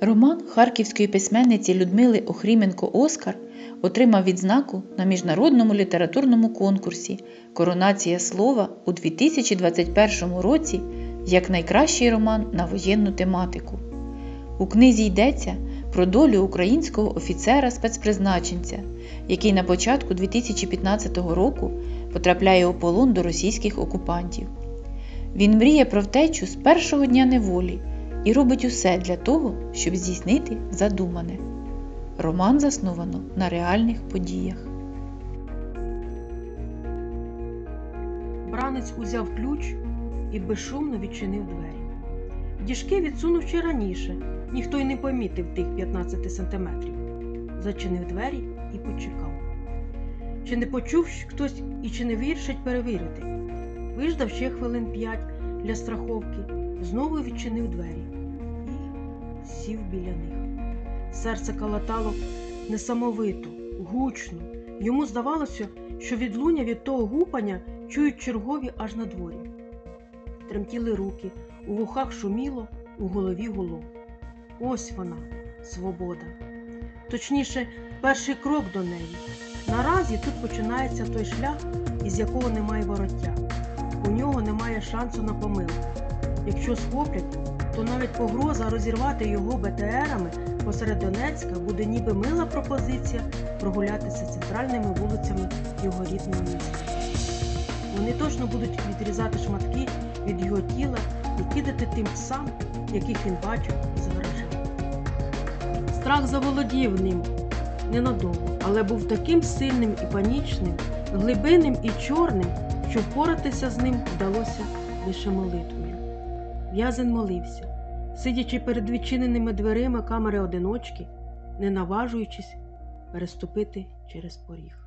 Роман харківської письменниці Людмили Охріменко Оскар отримав відзнаку на міжнародному літературному конкурсі Коронація слова у 2021 році як найкращий роман на воєнну тематику. У книзі йдеться про долю українського офіцера спецпризначенця, який на початку 2015 року потрапляє у полон до російських окупантів. Він мріє про втечу з першого дня неволі і робить усе для того, щоб здійснити задумане. Роман засновано на реальних подіях. Бранець узяв ключ і безшумно відчинив двері. Діжки відсунув ще раніше, ніхто й не помітив тих 15 сантиметрів. Зачинив двері і почекав. Чи не почув хтось і чи не вирішить перевірити? Виждав ще хвилин п'ять для страховки, знову відчинив двері і сів біля них. Серце калатало несамовито, гучно. Йому здавалося, що відлуння від того гупання чують чергові аж на дворі. Тремтіли руки, у вухах шуміло, у голові гуло. Ось вона, свобода. Точніше, перший крок до неї. Наразі тут починається той шлях, із якого немає вороття. У нього немає шансу на помилку. Якщо схоплять, то навіть погроза розірвати його БТРами посеред Донецька буде ніби мила пропозиція прогулятися центральними вулицями його рідного міста. Вони точно будуть відрізати шматки від його тіла і кидати тим псам, яких він бачив із гаража. Страх заволодів ним ненадовго, але був таким сильним і панічним, глибинним і чорним, що впоратися з ним вдалося лише молитвою. В'язень молився, сидячи перед відчиненими дверима камери одиночки, не наважуючись переступити через поріг.